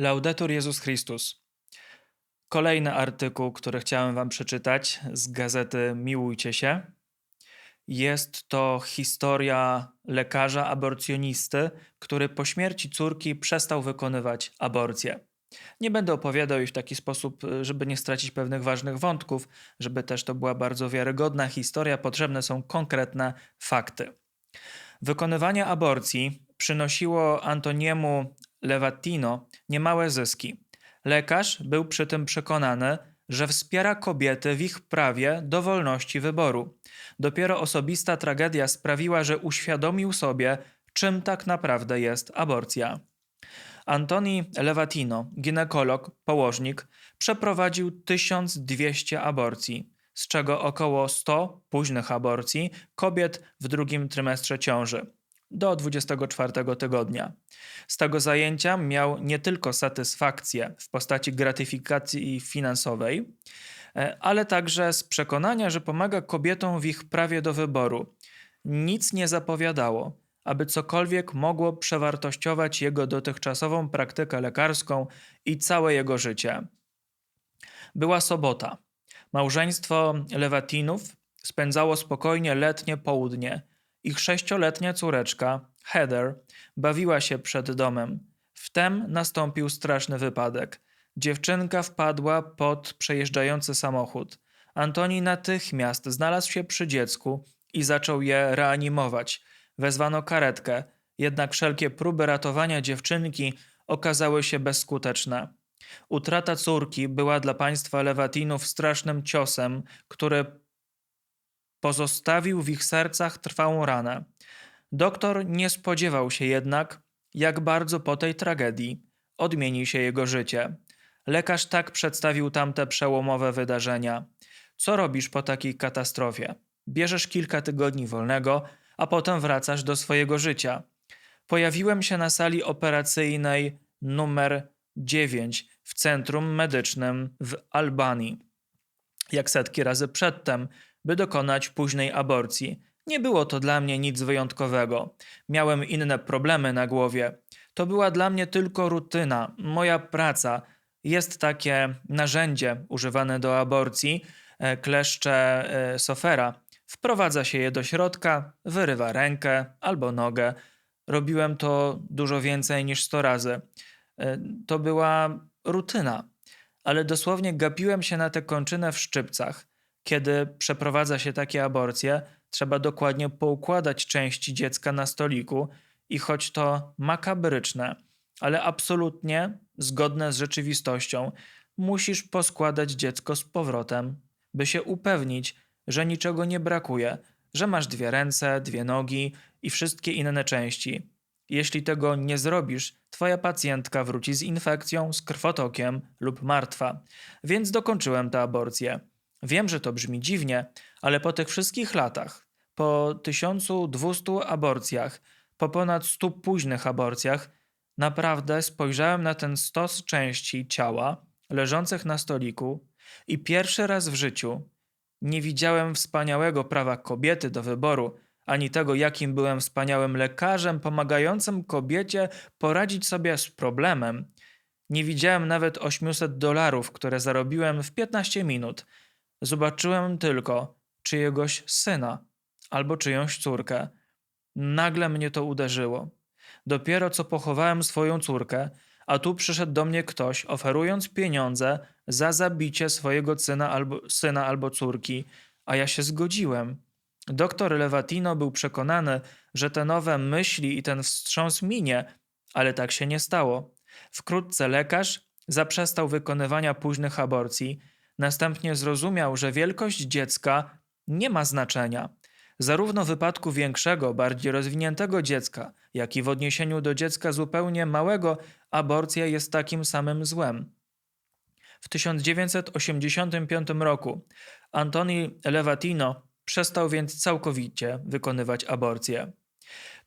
Laudetur Jezus Chrystus. Kolejny artykuł, który chciałem Wam przeczytać z gazety Miłujcie się. Jest to historia lekarza aborcjonisty, który po śmierci córki przestał wykonywać aborcję. Nie będę opowiadał jej w taki sposób, żeby nie stracić pewnych ważnych wątków, żeby też to była bardzo wiarygodna historia, potrzebne są konkretne fakty. Wykonywanie aborcji przynosiło Antoniemu Levatino niemałe zyski. Lekarz był przy tym przekonany, że wspiera kobiety w ich prawie do wolności wyboru. Dopiero osobista tragedia sprawiła, że uświadomił sobie, czym tak naprawdę jest aborcja. Antoni Levatino, ginekolog, położnik, przeprowadził 1200 aborcji, z czego około 100 późnych aborcji kobiet w drugim trymestrze ciąży do 24 tygodnia. Z tego zajęcia miał nie tylko satysfakcję w postaci gratyfikacji finansowej, e, ale także z przekonania, że pomaga kobietom w ich prawie do wyboru. Nic nie zapowiadało, aby cokolwiek mogło przewartościować jego dotychczasową praktykę lekarską i całe jego życie. Była sobota. Małżeństwo Lewatinów spędzało spokojnie letnie południe ich sześcioletnia córeczka, Heather, bawiła się przed domem. Wtem nastąpił straszny wypadek. Dziewczynka wpadła pod przejeżdżający samochód. Antoni natychmiast znalazł się przy dziecku i zaczął je reanimować. Wezwano karetkę, jednak wszelkie próby ratowania dziewczynki okazały się bezskuteczne. Utrata córki była dla państwa Lewatinów strasznym ciosem, który pozostawił w ich sercach trwałą ranę. Doktor nie spodziewał się jednak, jak bardzo po tej tragedii odmieni się jego życie. Lekarz tak przedstawił tamte przełomowe wydarzenia. Co robisz po takiej katastrofie? Bierzesz kilka tygodni wolnego, a potem wracasz do swojego życia. Pojawiłem się na sali operacyjnej numer 9 w centrum medycznym w Albanii. Jak setki razy przedtem, by dokonać późnej aborcji. Nie było to dla mnie nic wyjątkowego. Miałem inne problemy na głowie. To była dla mnie tylko rutyna, moja praca. Jest takie narzędzie używane do aborcji, e, kleszcze e, sofera. Wprowadza się je do środka, wyrywa rękę albo nogę. Robiłem to dużo więcej niż 100 razy. E, to była rutyna, ale dosłownie gapiłem się na tę kończynę w szczypcach. Kiedy przeprowadza się takie aborcje, trzeba dokładnie poukładać części dziecka na stoliku i choć to makabryczne, ale absolutnie zgodne z rzeczywistością, musisz poskładać dziecko z powrotem, by się upewnić, że niczego nie brakuje, że masz dwie ręce, dwie nogi i wszystkie inne części. Jeśli tego nie zrobisz, twoja pacjentka wróci z infekcją, z krwotokiem lub martwa. Więc dokończyłem tę aborcję. Wiem, że to brzmi dziwnie, ale po tych wszystkich latach, po 1200 aborcjach, po ponad 100 późnych aborcjach, naprawdę spojrzałem na ten stos części ciała leżących na stoliku i pierwszy raz w życiu nie widziałem wspaniałego prawa kobiety do wyboru, ani tego, jakim byłem wspaniałym lekarzem pomagającym kobiecie poradzić sobie z problemem. Nie widziałem nawet 800 dolarów, które zarobiłem w 15 minut, Zobaczyłem tylko czyjegoś syna albo czyjąś córkę. Nagle mnie to uderzyło. Dopiero co pochowałem swoją córkę, a tu przyszedł do mnie ktoś, oferując pieniądze za zabicie swojego syna albo, syna albo córki, a ja się zgodziłem. Doktor Lewatino był przekonany, że te nowe myśli i ten wstrząs minie, ale tak się nie stało. Wkrótce lekarz zaprzestał wykonywania późnych aborcji Następnie zrozumiał, że wielkość dziecka nie ma znaczenia. Zarówno w wypadku większego, bardziej rozwiniętego dziecka, jak i w odniesieniu do dziecka zupełnie małego, aborcja jest takim samym złem. W 1985 roku Antoni Levatino przestał więc całkowicie wykonywać aborcję.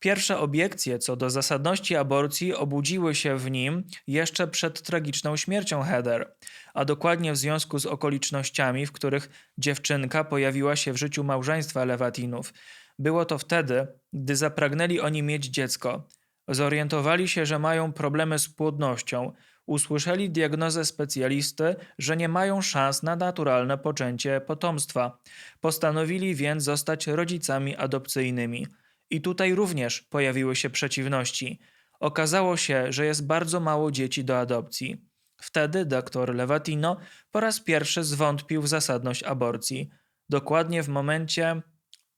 Pierwsze obiekcje co do zasadności aborcji obudziły się w nim jeszcze przed tragiczną śmiercią Heather, a dokładnie w związku z okolicznościami, w których dziewczynka pojawiła się w życiu małżeństwa Lewatinów. Było to wtedy, gdy zapragnęli oni mieć dziecko. Zorientowali się, że mają problemy z płodnością, usłyszeli diagnozę specjalisty, że nie mają szans na naturalne poczęcie potomstwa. Postanowili więc zostać rodzicami adopcyjnymi. I tutaj również pojawiły się przeciwności. Okazało się, że jest bardzo mało dzieci do adopcji. Wtedy dr Levatino po raz pierwszy zwątpił w zasadność aborcji. Dokładnie w momencie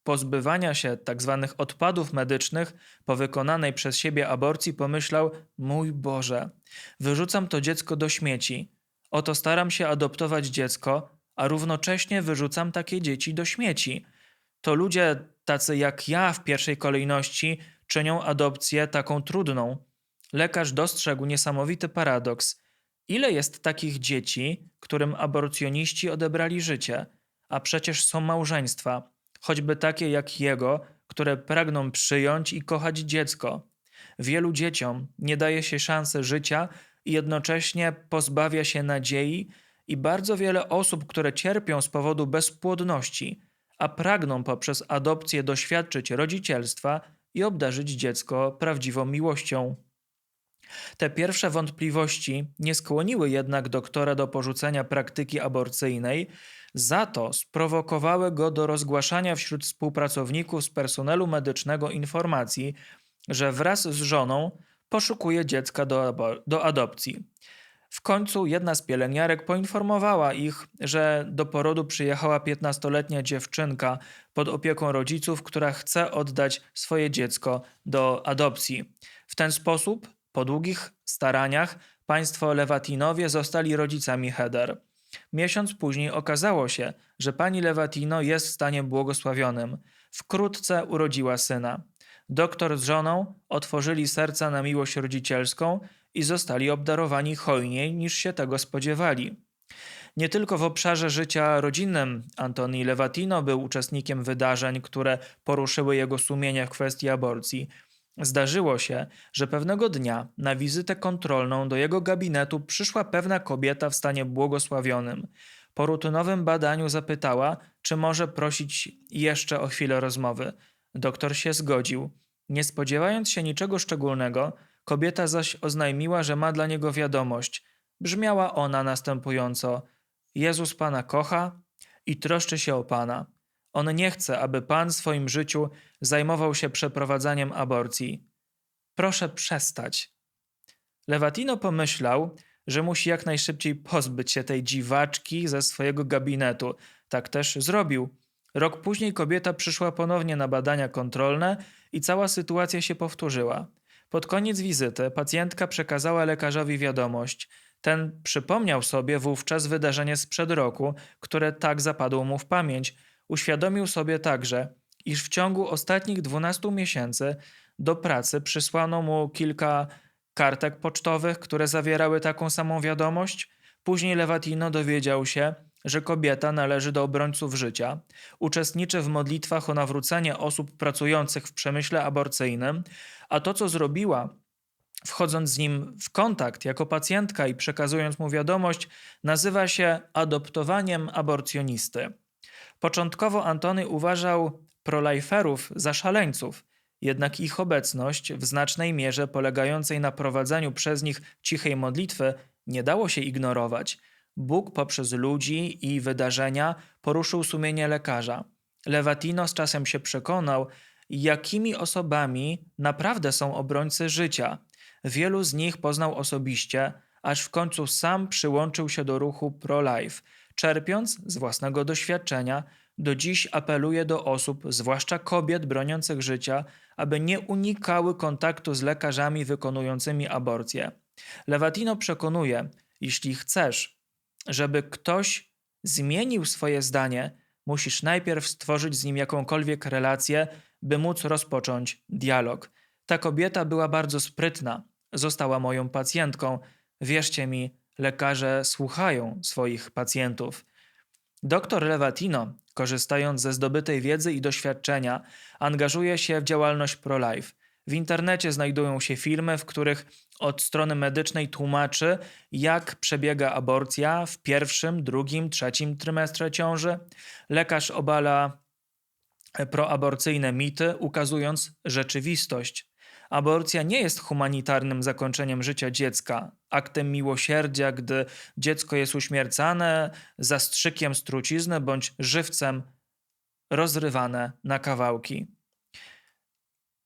pozbywania się tzw. odpadów medycznych po wykonanej przez siebie aborcji pomyślał: Mój Boże, wyrzucam to dziecko do śmieci. Oto staram się adoptować dziecko, a równocześnie wyrzucam takie dzieci do śmieci. To ludzie tacy jak ja w pierwszej kolejności czynią adopcję taką trudną. Lekarz dostrzegł niesamowity paradoks. Ile jest takich dzieci, którym aborcjoniści odebrali życie, a przecież są małżeństwa, choćby takie jak jego, które pragną przyjąć i kochać dziecko. Wielu dzieciom nie daje się szansy życia i jednocześnie pozbawia się nadziei, i bardzo wiele osób, które cierpią z powodu bezpłodności, a pragną poprzez adopcję doświadczyć rodzicielstwa i obdarzyć dziecko prawdziwą miłością. Te pierwsze wątpliwości nie skłoniły jednak doktora do porzucenia praktyki aborcyjnej, za to sprowokowały go do rozgłaszania wśród współpracowników z personelu medycznego informacji, że wraz z żoną poszukuje dziecka do, do adopcji. W końcu jedna z pielęgniarek poinformowała ich, że do porodu przyjechała 15-letnia dziewczynka pod opieką rodziców, która chce oddać swoje dziecko do adopcji. W ten sposób, po długich staraniach, państwo Lewatinowie zostali rodzicami Heder. Miesiąc później okazało się, że pani Lewatino jest w stanie błogosławionym. Wkrótce urodziła syna. Doktor z żoną otworzyli serca na miłość rodzicielską i zostali obdarowani hojniej niż się tego spodziewali. Nie tylko w obszarze życia rodzinnym Antoni Lewatino był uczestnikiem wydarzeń, które poruszyły jego sumienie w kwestii aborcji. Zdarzyło się, że pewnego dnia na wizytę kontrolną do jego gabinetu przyszła pewna kobieta w stanie błogosławionym. Po rutynowym badaniu zapytała, czy może prosić jeszcze o chwilę rozmowy. Doktor się zgodził. Nie spodziewając się niczego szczególnego, kobieta zaś oznajmiła, że ma dla niego wiadomość. Brzmiała ona następująco: Jezus Pana kocha i troszczy się o Pana. On nie chce, aby Pan w swoim życiu zajmował się przeprowadzaniem aborcji. Proszę przestać. Lewatino pomyślał, że musi jak najszybciej pozbyć się tej dziwaczki ze swojego gabinetu. Tak też zrobił. Rok później kobieta przyszła ponownie na badania kontrolne i cała sytuacja się powtórzyła. Pod koniec wizyty pacjentka przekazała lekarzowi wiadomość. Ten przypomniał sobie wówczas wydarzenie sprzed roku, które tak zapadło mu w pamięć. Uświadomił sobie także, iż w ciągu ostatnich 12 miesięcy do pracy przysłano mu kilka kartek pocztowych, które zawierały taką samą wiadomość. Później Lewatino dowiedział się, że kobieta należy do obrońców życia, uczestniczy w modlitwach o nawrócenie osób pracujących w przemyśle aborcyjnym, a to, co zrobiła, wchodząc z nim w kontakt jako pacjentka i przekazując mu wiadomość, nazywa się adoptowaniem aborcjonisty. Początkowo Antony uważał proliferów za szaleńców, jednak ich obecność, w znacznej mierze polegającej na prowadzeniu przez nich cichej modlitwy, nie dało się ignorować. Bóg poprzez ludzi i wydarzenia poruszył sumienie lekarza. Lewatino z czasem się przekonał, jakimi osobami naprawdę są obrońcy życia. Wielu z nich poznał osobiście, aż w końcu sam przyłączył się do ruchu pro-life. Czerpiąc z własnego doświadczenia, do dziś apeluje do osób, zwłaszcza kobiet broniących życia, aby nie unikały kontaktu z lekarzami wykonującymi aborcję. Lewatino przekonuje, jeśli chcesz, żeby ktoś zmienił swoje zdanie, musisz najpierw stworzyć z nim jakąkolwiek relację, by móc rozpocząć dialog. Ta kobieta była bardzo sprytna, została moją pacjentką. Wierzcie mi, lekarze słuchają swoich pacjentów. Doktor Levatino, korzystając ze zdobytej wiedzy i doświadczenia, angażuje się w działalność pro-life. W internecie znajdują się filmy, w których od strony medycznej tłumaczy, jak przebiega aborcja w pierwszym, drugim, trzecim trymestrze ciąży. Lekarz obala proaborcyjne mity, ukazując rzeczywistość. Aborcja nie jest humanitarnym zakończeniem życia dziecka, aktem miłosierdzia, gdy dziecko jest uśmiercane zastrzykiem trucizny bądź żywcem rozrywane na kawałki.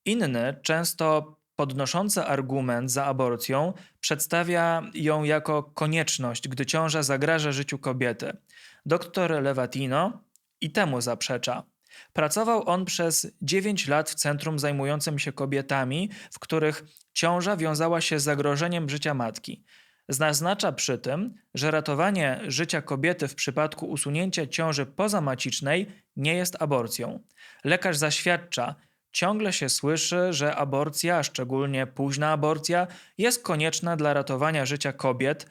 Inny, często podnoszący argument za aborcją, przedstawia ją jako konieczność, gdy ciąża zagraża życiu kobiety. Doktor Levatino i temu zaprzecza. Pracował on przez 9 lat w centrum zajmującym się kobietami, w których ciąża wiązała się z zagrożeniem życia matki. Zaznacza przy tym, że ratowanie życia kobiety w przypadku usunięcia ciąży pozamacicznej nie jest aborcją. Lekarz zaświadcza, ciągle się słyszy, że aborcja, szczególnie późna aborcja, jest konieczna dla ratowania życia kobiet.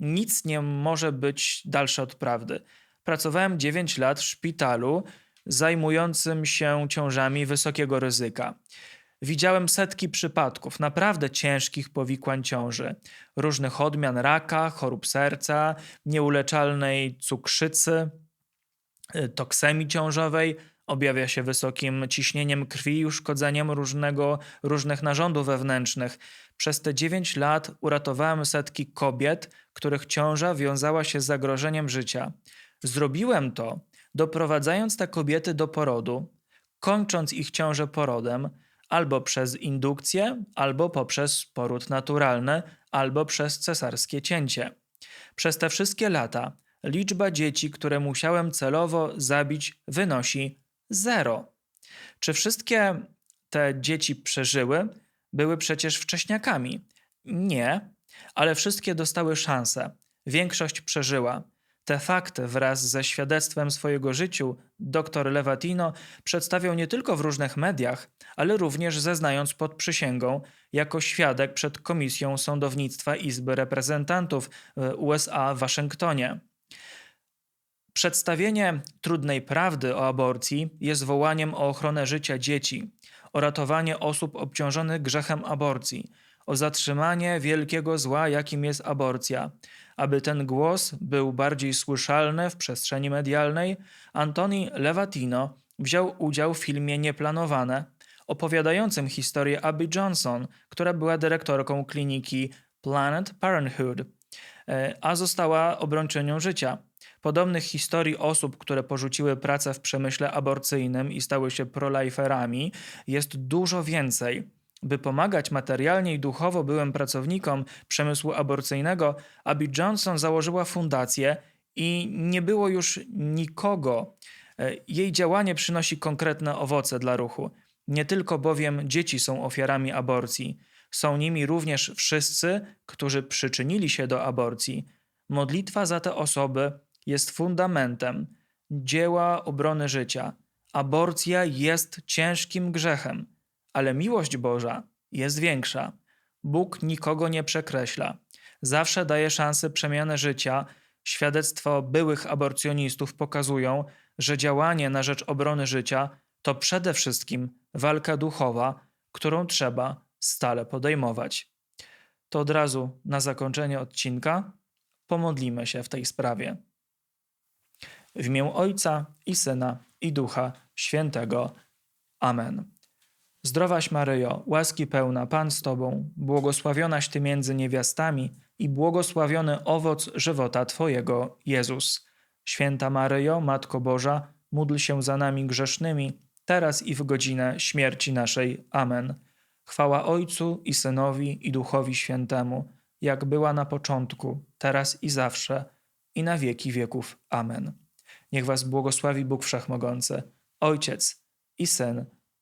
Nic nie może być dalsze od prawdy. Pracowałem 9 lat w szpitalu zajmującym się ciążami wysokiego ryzyka. Widziałem setki przypadków naprawdę ciężkich powikłań ciąży, różnych odmian raka, chorób serca, nieuleczalnej cukrzycy, y, toksemii ciążowej, objawia się wysokim ciśnieniem krwi i uszkodzeniem różnego, różnych narządów wewnętrznych. Przez te 9 lat uratowałem setki kobiet, których ciąża wiązała się z zagrożeniem życia. Zrobiłem to, doprowadzając te kobiety do porodu, kończąc ich ciążę porodem, albo przez indukcję, albo poprzez poród naturalny, albo przez cesarskie cięcie. Przez te wszystkie lata liczba dzieci, które musiałem celowo zabić, wynosi zero. Czy wszystkie te dzieci przeżyły? Były przecież wcześniakami. Nie, ale wszystkie dostały szansę. Większość przeżyła. Te fakty wraz ze świadectwem swojego życiu dr Levatino przedstawiał nie tylko w różnych mediach, ale również zeznając pod przysięgą jako świadek przed Komisją Sądownictwa Izby Reprezentantów USA w Waszyngtonie. Przedstawienie trudnej prawdy o aborcji jest wołaniem o ochronę życia dzieci, o ratowanie osób obciążonych grzechem aborcji, o zatrzymanie wielkiego zła, jakim jest aborcja. Aby ten głos był bardziej słyszalny w przestrzeni medialnej, Antoni Levatino wziął udział w filmie Nieplanowane, opowiadającym historię Abby Johnson, która była dyrektorką kliniki Planet Parenthood, e, a została obrończynią życia. Podobnych historii osób, które porzuciły pracę w przemyśle aborcyjnym i stały się proliferami, jest dużo więcej. By pomagać materialnie i duchowo byłym pracownikom przemysłu aborcyjnego, Abby Johnson założyła fundację i nie było już nikogo. E, jej działanie przynosi konkretne owoce dla ruchu. Nie tylko bowiem dzieci są ofiarami aborcji, są nimi również wszyscy, którzy przyczynili się do aborcji. Modlitwa za te osoby jest fundamentem dzieła obrony życia. Aborcja jest ciężkim grzechem ale miłość Boża jest większa. Bóg nikogo nie przekreśla. Zawsze daje szansę przemiany życia. Świadectwo byłych aborcjonistów pokazują, że działanie na rzecz obrony życia to przede wszystkim walka duchowa, którą trzeba stale podejmować. To od razu na zakończenie odcinka pomodlimy się w tej sprawie. W imię Ojca i Syna i Ducha Świętego. Amen. Zdrowaś Maryjo, łaski pełna, Pan z Tobą, błogosławionaś Ty między niewiastami i błogosławiony owoc żywota Twojego, Jezus. Święta Maryjo, Matko Boża, módl się za nami grzesznymi, teraz i w godzinę śmierci naszej. Amen. Chwała Ojcu i Synowi i Duchowi Świętemu, jak była na początku, teraz i zawsze, i na wieki wieków. Amen. Niech Was błogosławi Bóg Wszechmogący, Ojciec i Syn